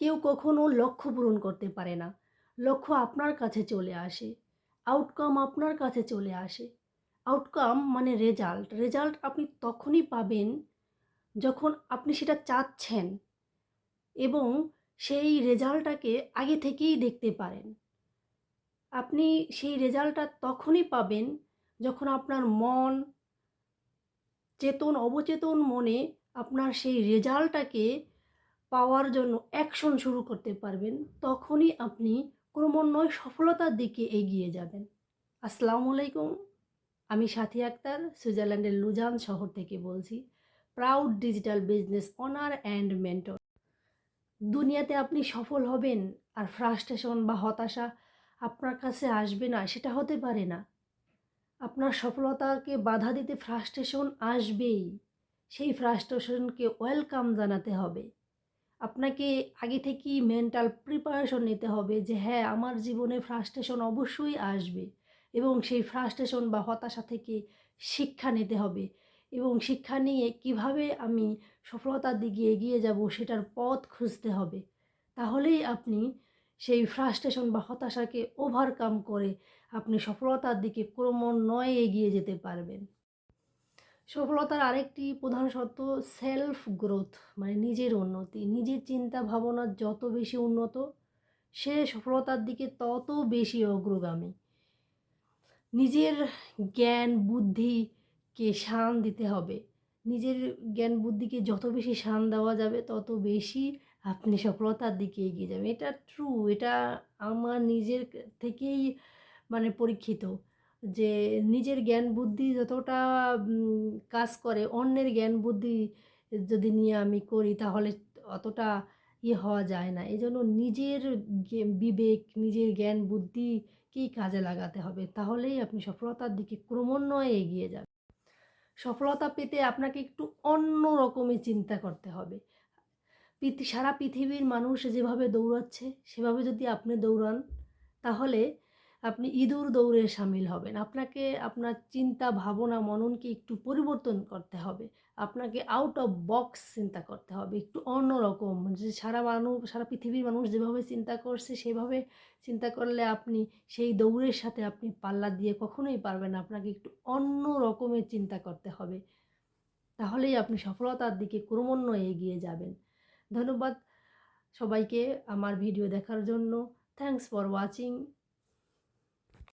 কেউ কখনো লক্ষ্য পূরণ করতে পারে না। লক্ষ্য আপনার কাছে চলে আসে। আউটকাম আপনার কাছে চলে আসে। আউটকাম মানে রেজাল্ট রেজাল্ট আপনি তখনই পাবেন যখন আপনি সেটা চাচ্ছেন এবং সেই রেজাল্টটাকে আগে থেকেই দেখতে পারেন। আপনি সেই রেজাল্টটা তখনই পাবেন যখন আপনার মন চেতন, অবচেতন মনে আপনার সেই রেজাল্টটাকে পাওয়ার জন্য অ্যাকশন শুরু করতে পারবেন, তখনই আপনি ক্রমান্বয়ে সফলতার দিকে এগিয়ে যাবেন। আসসালামু আলাইকুম, আমি সাথী আক্তার, সুইজারল্যান্ডের লুজান শহর থেকে বলছি proud digital business owner and mentor দুনিয়াতে আপনি সফল হবেন আর ফ্রাস্ট্রেশন বা হতাশা আপনার কাছে আসবে না, সেটা হতে পারে না। আপনার সফলতাকে বাধা দিতে ফ্রাস্ট্রেশন আসবেই। সেই ফ্রাস্ট্রেশনকে ওয়েলকাম জানাতে হবে। আপনাকে আগে থেকেই মেন্টাল প্রিপারেশন নিতে হবে যে হ্যাঁ আমার জীবনে ফ্রাস্ট্রেশন অবশ্যই আসবে এবং সেই ফ্রাস্ট্রেশন বা হতাশা থেকে শিক্ষা নিতে হবে এবং শিক্ষা নিয়ে কীভাবে আমি সফলতার দিকে এগিয়ে যাব সেটার পথ খুঁজতে হবে। তাহলেই আপনি সেই ফ্রাস্ট্রেশন বা হতাশাকে ওভারকাম করে আপনি সফলতার দিকে ক্রমান্বয়ে এগিয়ে যেতে পারবেন। সফলতার আরেকটি প্রধান শর্ত সেলফ গ্রোথ মানে নিজের উন্নতি। নিজের চিন্তা ভাবনা যত বেশি উন্নত, সে সফলতার দিকে তত বেশি অগ্রগামী। নিজের জ্ঞান, বুদ্ধিকে শান দিতে হবে। নিজের জ্ঞান, বুদ্ধিকে যত বেশি শান দেওয়া যাবে, তত বেশি আপনি সফলতার দিকে এগিয়ে যাবেন। এটা ট্রু এটা আমার নিজের থেকেই মানে পরীক্ষিত। যে নিজের জ্ঞান বুদ্ধি যতটা কাজ করে, অন্যের জ্ঞান বুদ্ধি যদি নিয়ে আমি করি তাহলে অতটা ইয়ে হওয়া যায় না। এই জন্য নিজের বিবেক, নিজের জ্ঞান বুদ্ধিকেই কাজে লাগাতে হবে। তাহলেই আপনি সফলতার দিকে ক্রমান্বয়ে এগিয়ে যাবেন সফলতা পেতে আপনাকে একটু অন্য রকমের চিন্তা করতে হবে। সারা পৃথিবীর মানুষ যেভাবে দৌড়াচ্ছে, সেভাবে যদি আপনি দৌড়ান, তাহলে আপনি ইঁদুর দৌড়ে সামিল হবেন। আপনাকে আপনার চিন্তা, ভাবনা, মননকে একটু পরিবর্তন করতে হবে। আপনাকে আউট অফ বক্স চিন্তা করতে হবে। একটু অন্যরকম, যে সারা মানুষ, সারা পৃথিবীর মানুষ যেভাবে চিন্তা করছে, সেভাবে চিন্তা করলে আপনি সেই দৌড়ের সাথে আপনি পাল্লা দিয়ে কখনোই পারবেন আপনাকে একটু অন্য রকমের চিন্তা করতে হবে। তাহলেই আপনি সফলতার দিকে ক্রমান্বয়ে এগিয়ে যাবেন। ধন্যবাদ সবাইকে আমার ভিডিও দেখার জন্য। Thanks for watching